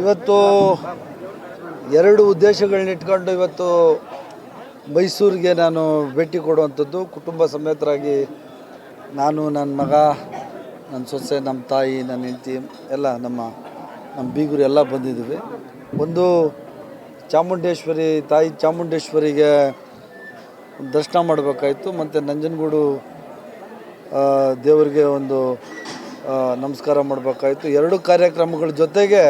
ಇವತ್ತು ಎರಡು ಉದ್ದೇಶಗಳನ್ನ ಇಟ್ಕೊಂಡು ಇವತ್ತು ಮೈಸೂರಿಗೆ ನಾನು ಭೇಟಿ ಕೊಡುವಂಥದ್ದು. ಕುಟುಂಬ ಸಮೇತರಾಗಿ ನಾನು ನನ್ನ ಮಗ ನನ್ನ ಸೊಸೆ ನಮ್ಮ ತಾಯಿ ನನ್ನ ಹೆಂಡತಿ, ಎಲ್ಲ ನಮ್ಮ ನಮ್ಮ ಬೀಗರು ಎಲ್ಲ ಬಂದಿದ್ದೀವಿ. ಒಂದು ಚಾಮುಂಡೇಶ್ವರಿ, ತಾಯಿ ಚಾಮುಂಡೇಶ್ವರಿಗೆ ದರ್ಶನ ಮಾಡಬೇಕಾಯಿತು. ಮತ್ತು ನಂಜನಗೂಡು ದೇವರಿಗೆ ಒಂದು ನಮಸ್ಕಾರ ಮಾಡಬೇಕಾಯಿತು. ಎರಡು ಕಾರ್ಯಕ್ರಮಗಳ ಜೊತೆಗೆ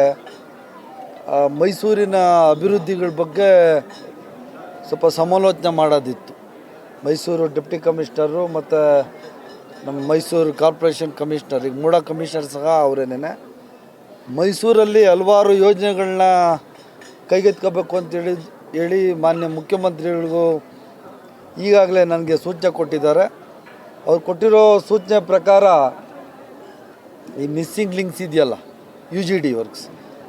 ಮೈಸೂರಿನ ಅಭಿವೃದ್ಧಿಗಳ ಬಗ್ಗೆ ಸ್ವಲ್ಪ ಸಮಾಲೋಚನೆ ಮಾಡೋದಿತ್ತು. ಮೈಸೂರು ಡೆಪ್ಟಿ ಕಮಿಷ್ನರು ಮತ್ತು ನಮ್ಮ ಮೈಸೂರು ಕಾರ್ಪೊರೇಷನ್ ಕಮಿಷನರ್, ಈಗ ಮೂಡ ಕಮಿಷನರ್ ಸಹ ಅವರೇನೇ ಮೈಸೂರಲ್ಲಿ ಹಲವಾರು ಯೋಜನೆಗಳನ್ನ ಕೈಗೆತ್ಕೋಬೇಕು ಅಂತೇಳಿ ಹೇಳಿ ಮಾನ್ಯ ಮುಖ್ಯಮಂತ್ರಿಗಳಿಗೂ ಈಗಾಗಲೇ ನನಗೆ ಸೂಚನೆ ಕೊಟ್ಟಿದ್ದಾರೆ. ಅವ್ರು ಕೊಟ್ಟಿರೋ ಸೂಚನೆ ಪ್ರಕಾರ ಈ ಮಿಸ್ಸಿಂಗ್ ಲಿಂಕ್ಸ್ ಇದೆಯಲ್ಲ, ಯು ಜಿ ಡಿ ವರ್ಕ್ಸ್.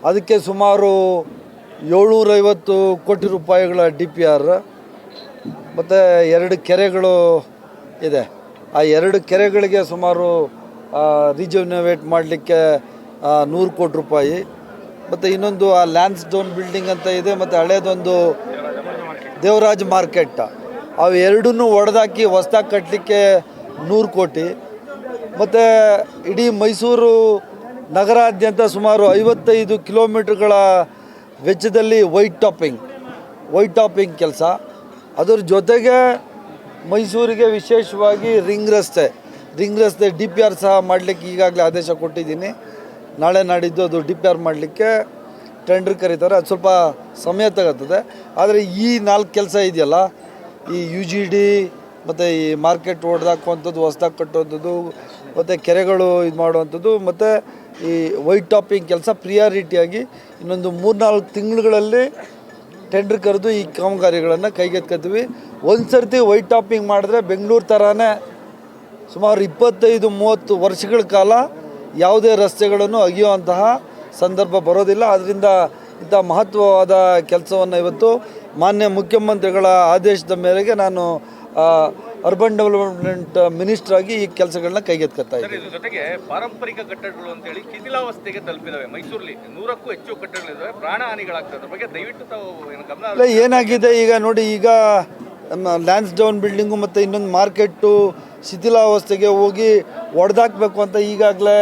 ಅದಕ್ಕೆ ಸುಮಾರು ಏಳ್ನೂರೈವತ್ತು ಕೋಟಿ ರೂಪಾಯಿಗಳ ಡಿ ಪಿ ಆರ್, ಮತ್ತು ಎರಡು ಕೆರೆಗಳು ಇದೆ. ಆ ಎರಡು ಕೆರೆಗಳಿಗೆ ಸುಮಾರು ರಿಜುವಿನೇಟ್ ಮಾಡಲಿಕ್ಕೆ ನೂರು ಕೋಟಿ ರೂಪಾಯಿ. ಮತ್ತು ಇನ್ನೊಂದು, ಆ ಲ್ಯಾನ್ಸ್ ಡೋನ್ ಬಿಲ್ಡಿಂಗ್ ಅಂತ ಇದೆ, ಮತ್ತು ಹಳೇದೊಂದು ದೇವರಾಜ್ ಮಾರ್ಕೆಟ್. ಅವು ಎರಡನ್ನೂ ಒಡೆದಾಕಿ ಹೊಸ್ದಾಗಿ ಕಟ್ಟಲಿಕ್ಕೆ ನೂರು ಕೋಟಿ. ಮತ್ತು ಇಡೀ ಮೈಸೂರು ನಗರಾದ್ಯಂತ ಸುಮಾರು ಐವತ್ತೈದು ಕಿಲೋಮೀಟ್ರ್ಗಳ ವೆಚ್ಚದಲ್ಲಿ ವೈಟ್ ಟಾಪಿಂಗ್ ವೈಟ್ ಟಾಪಿಂಗ್ ಕೆಲಸ. ಅದರ ಜೊತೆಗೆ ಮೈಸೂರಿಗೆ ವಿಶೇಷವಾಗಿ ರಿಂಗ್ ರಸ್ತೆ ರಿಂಗ್ ರಸ್ತೆ ಡಿ ಪಿ ಆರ್ ಸಹ ಮಾಡಲಿಕ್ಕೆ ಈಗಾಗಲೇ ಆದೇಶ ಕೊಟ್ಟಿದ್ದೀನಿ. ನಾಳೆ ನಾಡಿದ್ದು ಅದು ಡಿ ಪಿ ಆರ್ ಮಾಡಲಿಕ್ಕೆ ಟೆಂಡರ್ ಕರೀತಾರೆ. ಅದು ಸ್ವಲ್ಪ ಸಮಯ ತಗೋತದೆ. ಆದರೆ ಈ ನಾಲ್ಕು ಕೆಲಸ ಇದೆಯಲ್ಲ, ಈ ಯು ಜಿ ಡಿ ಮತ್ತು ಈ ಮಾರ್ಕೆಟ್ ಓಡ್ದಾಕುವಂಥದ್ದು, ಹೊಸ್ದಾಗಿ ಕಟ್ಟುವಂಥದ್ದು, ಮತ್ತು ಕೆರೆಗಳು ಇದು ಮಾಡುವಂಥದ್ದು, ಮತ್ತು ಈ ವೈಟ್ ಟಾಪಿಂಗ್ ಕೆಲಸ ಪ್ರಿಯಾರಿಟಿಯಾಗಿ ಇನ್ನೊಂದು ಮೂರ್ನಾಲ್ಕು ತಿಂಗಳುಗಳಲ್ಲಿ ಟೆಂಡರ್ ಕರೆದು ಈ ಕಾಮಗಾರಿಗಳನ್ನು ಕೈಗೆತ್ಕೋತೀವಿ ಒಂದು ಸರ್ತಿ ವೈಟ್ ಟಾಪಿಂಗ್ ಮಾಡಿದ್ರೆ ಬೆಂಗಳೂರು ಥರನೇ ಸುಮಾರು ಇಪ್ಪತ್ತೈದು, ಮೂವತ್ತು ವರ್ಷಗಳ ಕಾಲ ಯಾವುದೇ ರಸ್ತೆಗಳನ್ನು ಅಗಿಯುವಂತಹ ಸಂದರ್ಭ ಬರೋದಿಲ್ಲ. ಅದರಿಂದ ಇಂಥ ಮಹತ್ವವಾದ ಕೆಲಸವನ್ನು ಇವತ್ತು ಮಾನ್ಯ ಮುಖ್ಯಮಂತ್ರಿಗಳ ಆದೇಶದ ಮೇರೆಗೆ ನಾನು ಅರ್ಬನ್ ಡೆವಲಪ್ಮೆಂಟ್ ಮಿನಿಸ್ಟರ್ ಆಗಿ ಈ ಕೆಲಸಗಳನ್ನ ಕೈಗೆತ್ಕೊತಾ ಇದ್ದಾರೆ ಜೊತೆಗೆ ಪಾರಂಪರಿಕ ಕಟ್ಟಡಗಳು ಅಂತ ಹೇಳಿ ಶಿಥಿಲಾವಸ್ಥೆಗೆ ತಲುಪಿದಾವೆ. ಮೈಸೂರಲ್ಲಿ ನೂರಕ್ಕೂ ಹೆಚ್ಚು ಕಟ್ಟಡಗಳಿದ್ದಾವೆ ಪ್ರಾಣ ಹಾನಿಗಳಾಗ್ತದೆ ಬಗ್ಗೆ ದಯವಿಟ್ಟು ತಾವು ಗಮನ ಇಲ್ಲ ಏನಾಗಿದೆ ಈಗ ನೋಡಿ ಈಗ ನಮ್ಮ ಲ್ಯಾನ್ಸ್ ಡೌನ್ ಬಿಲ್ಡಿಂಗು ಮತ್ತು ಇನ್ನೊಂದು ಮಾರ್ಕೆಟ್ಟು ಶಿಥಿಲಾವಸ್ಥೆಗೆ ಹೋಗಿ ಒಡೆದಾಕಬೇಕು ಅಂತ ಈಗಾಗಲೇ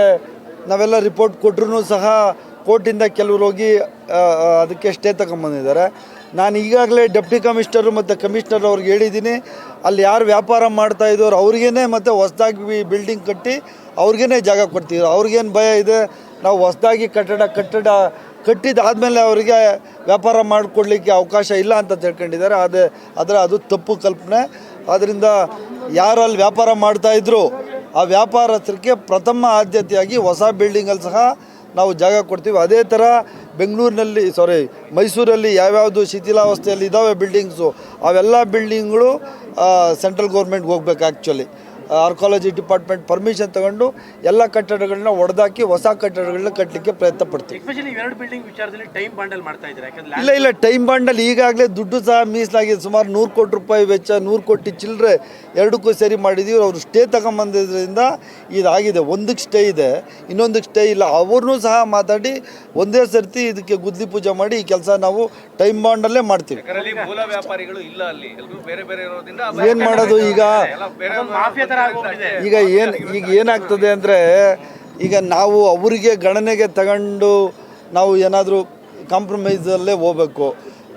ನಾವೆಲ್ಲ ರಿಪೋರ್ಟ್ ಕೊಟ್ಟರು ಸಹ ಕೋರ್ಟಿಂದ ಕೆಲವರು ಹೋಗಿ ಅದಕ್ಕೆ ಸ್ಟೇ ತಗೊಂಬಂದಿದ್ದಾರೆ ನಾನು ಈಗಾಗಲೇ ಡೆಪ್ಟಿ ಕಮಿಷನರು ಮತ್ತು ಕಮಿಷನರ್ ಅವ್ರಿಗೆ ಹೇಳಿದ್ದೀನಿ, ಅಲ್ಲಿ ಯಾರು ವ್ಯಾಪಾರ ಮಾಡ್ತಾ ಇದ್ದವ್ರು ಅವ್ರಿಗೇ ಮತ್ತು ಹೊಸದಾಗಿ ಬಿಲ್ಡಿಂಗ್ ಕಟ್ಟಿ ಅವ್ರಿಗೇ ಜಾಗ ಕೊಡ್ತಿದ್ರು. ಅವ್ರಿಗೇನು ಭಯ ಇದೆ, ನಾವು ಹೊಸದಾಗಿ ಕಟ್ಟಡ ಕಟ್ಟಡ ಕಟ್ಟಿದಾದ್ಮೇಲೆ ಅವರಿಗೆ ವ್ಯಾಪಾರ ಮಾಡಿಕೊಡ್ಲಿಕ್ಕೆ ಅವಕಾಶ ಇಲ್ಲ ಅಂತ ತಿಳ್ಕೊಂಡಿದ್ದಾರೆ. ಅದು ಆದರೆ ಅದು ತಪ್ಪು ಕಲ್ಪನೆ. ಆದ್ದರಿಂದ ಯಾರು ಅಲ್ಲಿ ವ್ಯಾಪಾರ ಮಾಡ್ತಾಯಿದ್ರು ಆ ವ್ಯಾಪಾರಸ್ಥರಿಗೆ ಪ್ರಥಮ ಆದ್ಯತೆಯಾಗಿ ಹೊಸ ಬಿಲ್ಡಿಂಗಲ್ಲಿ ಸಹ ನಾವು ಜಾಗ ಕೊಡ್ತೀವಿ. ಅದೇ ಥರ ಬೆಂಗಳೂರಿನಲ್ಲಿ ಸಾರಿ ಮೈಸೂರಲ್ಲಿ ಯಾವ್ಯಾವುದು ಶಿಥಿಲಾವಸ್ಥೆಯಲ್ಲಿ ಇದ್ದಾವೆ ಬಿಲ್ಡಿಂಗ್ಸು ಅವೆಲ್ಲ ಬಿಲ್ಡಿಂಗ್ಗಳು ಸೆಂಟ್ರಲ್ ಗೌರ್ಮೆಂಟ್ಗೆ ಹೋಗ್ಬೇಕು ಆ್ಯಕ್ಚುಲಿ ಆರ್ಕಾಲಜಿ ಡಿಪಾರ್ಟ್ಮೆಂಟ್ ಪರ್ಮಿಷನ್ ತಗೊಂಡು ಎಲ್ಲ ಕಟ್ಟಡಗಳನ್ನ ಒಡೆದಾಕಿ ಹೊಸ ಕಟ್ಟಡಗಳನ್ನ ಕಟ್ಟಲಿಕ್ಕೆ ಪ್ರಯತ್ನ ಪಡ್ತೀವಿ. ಎಸ್ಪೆಷಲಿ ಇವೆರಡು ಬಿಲ್ಡಿಂಗ್ ವಿಚಾರದಲ್ಲಿ ಟೈಮ್ ಬಾಂಡಲ್ ಮಾಡ್ತಾ ಇದ್ದಾರೆ? ಯಾಕಂದ್ರೆ ಇಲ್ಲ ಇಲ್ಲ ಟೈಮ್ ಬಾಂಡಲ್ಲಿ ಈಗಾಗಲೇ ದುಡ್ಡು ಸಹ ಮೀಸಲಾಗಿದೆ. ಸುಮಾರು ನೂರು ಕೋಟಿ ರೂಪಾಯಿ ವೆಚ್ಚ ನೂರು ಕೋಟಿ ಚಿಲ್ಲರೆ ಎರಡಕ್ಕೂ ಸರಿ ಮಾಡಿದ್ದೀವಿ ಅವರು ಸ್ಟೇ ತಗೊಂಬಂದಿದ್ದರಿಂದ ಇದಾಗಿದೆ. ಒಂದಕ್ಕೆ ಸ್ಟೇ ಇದೆ ಇನ್ನೊಂದಕ್ಕೆ ಸ್ಟೇ ಇಲ್ಲ. ಅವ್ರನ್ನೂ ಸಹ ಮಾತಾಡಿ ಒಂದೇ ಸರ್ತಿ ಇದಕ್ಕೆ ಗುದ್ದಿ ಪೂಜೆ ಮಾಡಿ ಈ ಕೆಲಸ ನಾವು ಟೈಮ್ ಬಾಂಡಲ್ಲೇ ಮಾಡ್ತೀವಿ. ಯಾಕಂದ್ರೆ ಮೂಲ ವ್ಯಾಪಾರಿಗಳು ಇಲ್ಲ ಅಲ್ಲಿ. ಎಲ್ಲರೂ ಬೇರೆ ಬೇರೆ ಇರೋದ್ರಿಂದ ಏನು ಮಾಡೋದು ಈಗ? ಈಗ ಏನು ಈಗ ಏನಾಗ್ತದೆ ಅಂದರೆ ಈಗ ನಾವು ಅವರಿಗೆ ಗಣನೆಗೆ ತಗೊಂಡು ನಾವು ಏನಾದರೂ ಕಾಂಪ್ರಮೈಸಲ್ಲೇ ಹೋಗ್ಬೇಕು.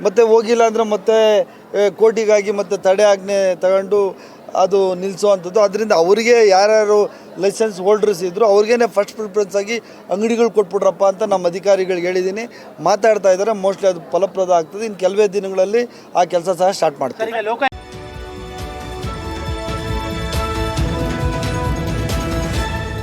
ಮತ್ತು ಹೋಗಿಲ್ಲ ಅಂದರೆ ಮತ್ತೆ ಕೋಟಿಗಾಗಿ ಕೋರ್ಟಿಗಾಗಿ ಮತ್ತೆ ತಡೆ ಆಜ್ಞೆ ತಗೊಂಡು ಅದು ನಿಲ್ಲಿಸುವಂಥದ್ದು ಅದರಿಂದ ಅವರಿಗೆ ಯಾರ್ಯಾರು ಲೈಸೆನ್ಸ್ ಹೋಲ್ಡರ್ಸ್ ಇದ್ದರು ಅವ್ರಿಗೇನೆ ಫಸ್ಟ್ ಪ್ರಿಫರೆನ್ಸ್ ಆಗಿ ಅಂಗಡಿಗಳು ಕೊಟ್ಬಿಟ್ರಪ್ಪ ಅಂತ ನಮ್ಮ ಅಧಿಕಾರಿಗಳಿಗೆ ಹೇಳಿದ್ದೀನಿ. ಮಾತಾಡ್ತಾ ಇದ್ದಾರೆ ಮೋಸ್ಟ್ಲಿ ಅದು ಫಲಪ್ರದ ಆಗ್ತದೆ. ಇನ್ನು ಕೆಲವೇ ದಿನಗಳಲ್ಲಿ ಆ ಕೆಲಸ ಸಹ ಸ್ಟಾರ್ಟ್ ಮಾಡ್ತಾರೆ